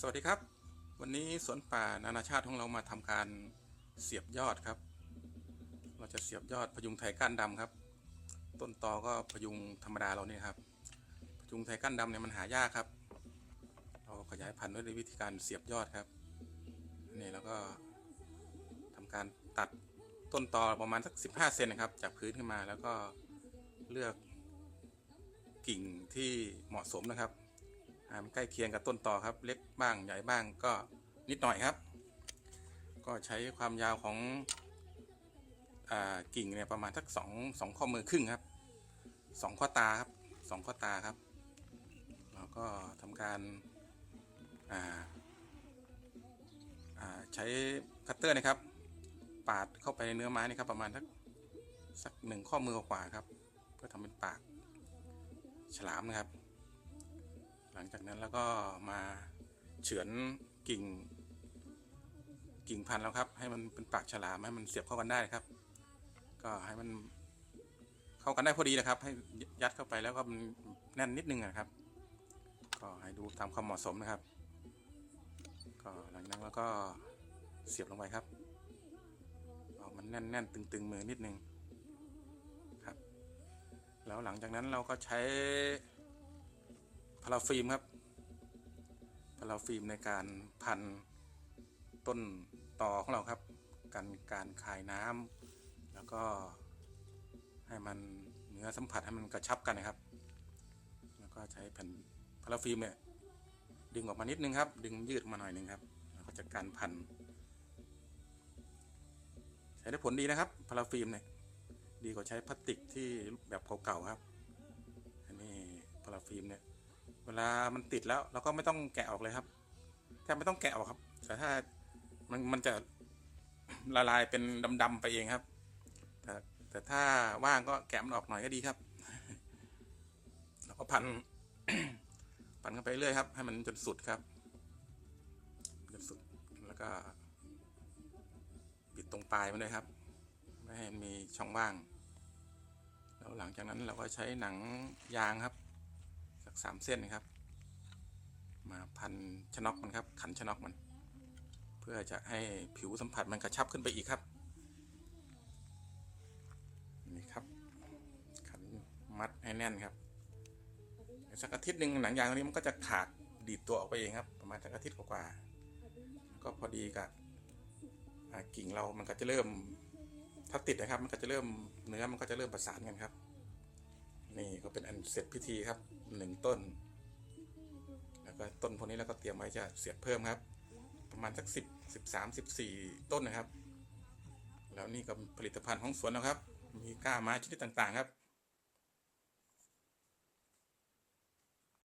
สวัสดีครับ วันนี้สวนป่านานาชาติของเรามาทำการเสียบยอดครับ เราจะเสียบยอดพยุงไทยก้านดำครับ ต้นตอก็พยุงธรรมดาเราเนี่ยครับ พยุงไทยก้านดำเนี่ยมันหายากครับ เราขยายพันธุ์ด้วยวิธีการเสียบยอดครับนี่แล้วก็ทำการตัดต้นตอประมาณสัก 15 เซนนะครับ จากพื้นขึ้นมาแล้วก็เลือกกิ่งที่เหมาะสมนะครับ มันใกล้เคียงกับต้นต่อครับ เล็กบ้างใหญ่บ้างก็นิดหน่อยครับ ก็ใช้ความยาวของอกิ่งเนี่ยประมาณสักสองสองข้อมือครึ่งครับสองข้อตาครับสองข้อตาครับแล้วก็ทำการาาใช้คัตเตอร์นะครับ ปาดเข้าไปในเนื้อไม้นี่ครับ ประมาณสักสักหนึ่งข้อมือกว่าครับเพื่อทำเป็นปากฉลามนะครับ หลังจากนั้นแล้วก็มาเฉือนกิ่ง กิ่งพันธุ์แล้วครับ ให้มันเป็นปากฉลามให้มันเสียบเข้ากันได้ครับ ก็ให้มันเข้ากันได้พอดีนะครับ ให้ยัดเข้าไปแล้วก็มันแน่นนิดนึงนะครับ ก็ให้ดูตามความเหมาะสมนะครับ ก็หลังจากนั้นแล้วก็เสียบลงไปครับเอามันแน่นแน่นๆตึงๆมือนิดนึงครับ แล้วหลังจากนั้นเราก็ใช้าราฟิล์มครับพาราฟิล์มในการพันต้นตอของเราครับ กันการคายน้ำแล้วก็ให้มันเนื้อสัมผัสให้มันกระชับกันนะครับ แล้วก็ใช้แผ่นพาราฟิล์มเนี่ยดึงออกมานิดนึงครับ ดึงยืดออกมาหน่อยนึงครับแล้วก็จะการพันใช้ได้ผลดีนะครับพาราฟิล์มเนี่ยดีกว่าใช้พลาสติกที่แบบเก่าๆครับอันนี้พาราฟิล์มเนี่ย เวลามันติดแล้วเราก็ไม่ต้องแกะออกเลยครับแทบไม่ต้องแกะออกครับ แต่ถ้ามันมันจะละลายเป็นดำๆไปเองครับ แต่แต่ถ้าว่างก็แกะมันออกหน่อยก็ดีครับ แล้วก็พัน พันกันไปเรื่อยครับ ให้มันจนสุดครับจนสุดแล้วก็ปิดตรงปลายมันด้วยครับ ไม่ให้มีช่องว่าง แล้วหลังจากนั้นเราก็ใช้หนังยางครับ สามเส้นนะครับ มาพันชนอกมันครับ ขันชนอกมัน เพื่อจะให้ผิวสัมผัสมันกระชับขึ้นไปอีกครับ นี่ครับ ขันมัดให้แน่นครับ สักอาทิตย์หนึ่งหนังยางตัวนี้มันก็จะขาดดีดตัวออกไปเองครับ ประมาณสักอาทิตย์กว่าก็พอดีกับกิ่งเรามันก็จะเริ่มถ้าติดนะครับ มันก็จะเริ่มเนื้อมันก็จะเริ่มประสานกันครับ นี่ก็เป็น เสร็จพิธีครับหนึ่งต้น แล้วก็ต้นพวกนี้เราก็เตรียมไว้จะเสียบเพิ่มครับ ประมาณสักสิบสิบสามสิบสี่ต้นนะครับ แล้วนี่ก็ผลิตภัณฑ์ของสวนนะครับ มีก้าไม้ชนิดต่างๆครับ